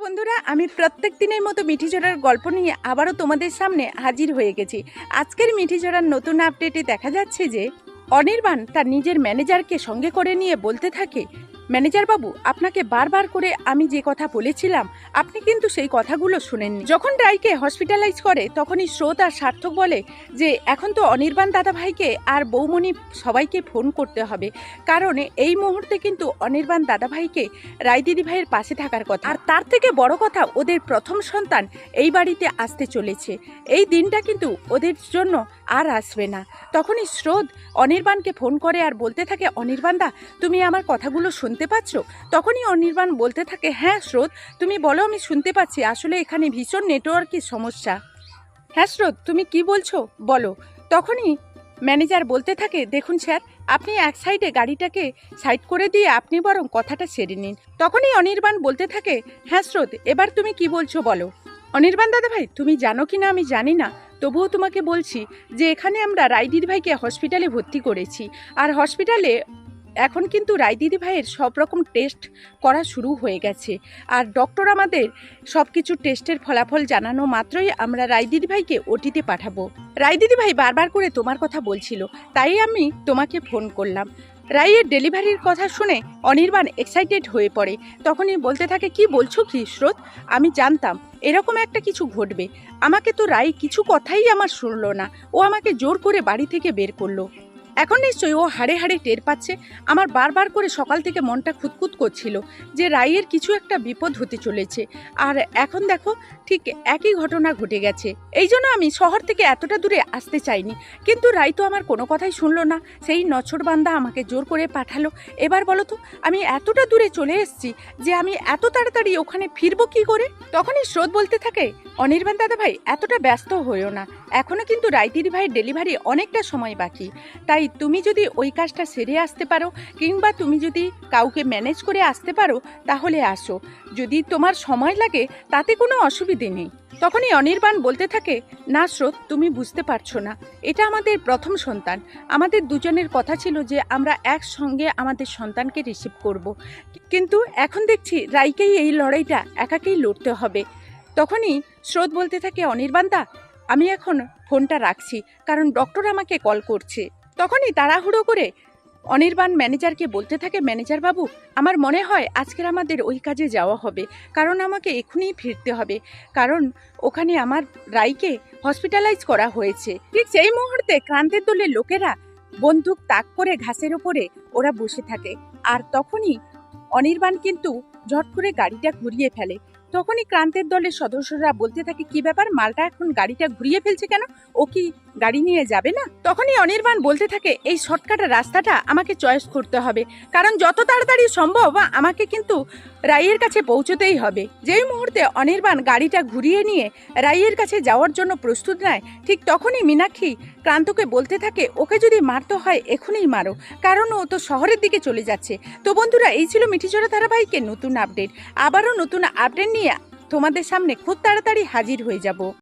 বন্ধুরা, আমি প্রত্যেক দিনের মতো মিঠি মিঠিঝরার গল্প নিয়ে আবারও তোমাদের সামনে হাজির হয়ে গেছি। আজকের মিঠিঝরার নতুন আপডেটে দেখা যাচ্ছে যে, অনির্বাণ তার নিজের ম্যানেজারকে সঙ্গে করে নিয়ে বলতে থাকে ম্যানেজার বাবু, আপনাকে বারবার করে আমি যে কথা বলেছিলাম, আপনি কিন্তু সেই কথাগুলো শুনেননি। যখন রায়কে হসপিটালাইজ করে, তখনই স্রোত আর সার্থক বলে যে, এখন তো অনির্বাণ দাদাভাইকে আর বৌমণি সবাইকে ফোন করতে হবে। কারণ এই মুহূর্তে কিন্তু অনির্বাণ দাদাভাইকে রায় দিদি ভাইয়ের পাশে থাকার কথা। আর তার থেকে বড় কথা, ওদের প্রথম সন্তান এই বাড়িতে আসতে চলেছে। এই দিনটা কিন্তু ওদের জন্য আর আসবে না। তখনই শ্রোত অনির্বাণকে ফোন করে আর বলতে থাকে, অনির্বাণ দা, তুমি আমার কথাগুলো শুনতে পাচ্ছ? তখনই অনির্বাণ বলতে থাকে হ্যাঁ স্রোত, তুমি বলো, আমি শুনতে পাচ্ছি। আসলে এখানে ভীষণ নেটওয়ার্কের সমস্যা। হ্যাঁ স্রোত, তুমি কি বলছো? বলো। তখনই ম্যানেজার বলতে থাকে, দেখুন স্যার, আপনি এক সাইডে গাড়িটাকে সাইড করে দিয়ে আপনি বরং কথাটা সেরে নিন। তখনই অনির্বাণ বলতে থাকে হ্যাঁ স্রোত, এবার তুমি কি বলছো বলো? অনির্বাণ দাদা ভাই তুমি জানো কি না আমি জানি না। তবুও তোমাকে বলছি যে, এখানে আমরা রায়দিদি ভাইকে হসপিটালে ভর্তি করেছি। আর হসপিটালে এখন কিন্তু রায়দিদি ভাইয়ের সব রকম টেস্ট করা শুরু হয়ে গেছে। আর ডক্টর আমাদের সব কিছু টেস্টের ফলাফল জানানো মাত্রই আমরা রায়দিদি ভাইকে ওটিতে পাঠাবো। রায়দিদি ভাই বারবার করে তোমার কথা বলছিল, তাই আমি তোমাকে ফোন করলাম। রায়ের ডেলিভারির কথা শুনে অনির্বাণ এক্সাইটেড হয়ে পড়ে। তখনই বলতে থাকে, কি বলছো কি স্রোত? আমি জানতাম, এরকম একটা কিছু ঘটবে। আমাকে তো রায় কিছু কথাই আমার শুনলো না। ও আমাকে জোর করে বাড়ি থেকে বের করল। এখন নিশ্চয়ই ও হাড়ে হাড়ে টের পাচ্ছে। আমার বারবার করে সকাল থেকে মনটা খুঁতখুত করছিল যে রায়ের কিছু একটা বিপদ হতে চলেছে। আর এখন দেখো, ঠিক একই ঘটনা ঘটে গেছে। এই জন্য আমি শহর থেকে এতটা দূরে আসতে চাইনি। কিন্তু রাই তো আমার কোনো কথাই শুনলো না। সেই নছরবান্দা আমাকে জোর করে পাঠালো। এবার বলো তো, আমি এতটা দূরে চলে এসেছি যে আমি এত তাড়াতাড়ি ওখানে ফিরবো কি করে? তখনই স্রোত বলতে থাকে অনির্বাণ দাদা ভাই, এতটা ব্যস্ত হয়েও না। এখনও কিন্তু রাইদিদি ভাইয়ের ডেলিভারি অনেকটা সময় বাকি। তাই তুমি যদি ওই কাজটা সেরে আসতে পারো, কিংবা তুমি যদি কাউকে ম্যানেজ করে আসতে পারো, তাহলে আসো। যদি তোমার সময় লাগে, তাতে কোনো অসুবিধে নেই। তখনই অনির্বাণ বলতে থাকে, না স্রোত, তুমি বুঝতে পারছ না। এটা আমাদের প্রথম সন্তান। আমাদের দুজনের কথা ছিল যে আমরা একসঙ্গে আমাদের সন্তানকে রিসিভ করব। কিন্তু এখন দেখছি রাইকেই এই লড়াইটা একাকেই লড়তে হবে। তখনই স্রোত বলতে থাকে অনির্বাণদা, আমি এখন ফোনটা রাখছি, কারণ ডক্টর আমাকে কল করছে। তখনই তাড়াহুড়ো করে অনির্বাণ ম্যানেজারকে বলতে থাকে, ম্যানেজার বাবু, আমার মনে হয় আজকের আমাদের ওই কাজে যাওয়া হবে, কারণ আমাকে এখনই ফিরতে হবে, কারণ ওখানে আমার রাইকে হসপিটালাইজ করা হয়েছে। ঠিক সেই মুহূর্তে ক্রান্তের দলের লোকেরা বন্দুক তাক করে ঘাসের ওপরে ওরা বসে থাকে, আর তখনই অনির্বাণ কিন্তু ঝট করে গাড়িটা ঘুরিয়ে ফেলে। তখনই ক্রান্তের দলের সদস্যরা বলতে থাকে, কি ব্যাপার? মালটা এখন গাড়িটা ঘুরিয়ে ফেলছে কেন? ও কি গাড়ি নিয়ে যাবে না? তখনই অনির্বাণ বলতে থাকে, এই শর্টকাট রাস্তাটা আমাকে চয়েস করতে হবে। কারণ যত তাড়াতাড়ি সম্ভব, আমাকে কিন্তু রাইয়ের কাছে পৌঁছতেই হবে। যেই মুহূর্তে অনির্বাণ গাড়িটা ঘুরিয়ে নিয়ে রাইয়ের কাছে যাওয়ার জন্য প্রস্তুত নেয়, ঠিক তখনই মীনাক্ষী ক্রান্তকে বলতে থাকে, ওকে যদি মারতে হয়, এখনই মারো। কারণ ও তো শহরের দিকে চলে যাচ্ছে। তো বন্ধুরা, এই ছিল মিঠিচড়া ধারাবাহিকের নতুন আপডেট আবারও নতুন আপডেট নিয়ে তোমাদের সামনে খুব তাড়াতাড়ি হাজির হয়ে যাব।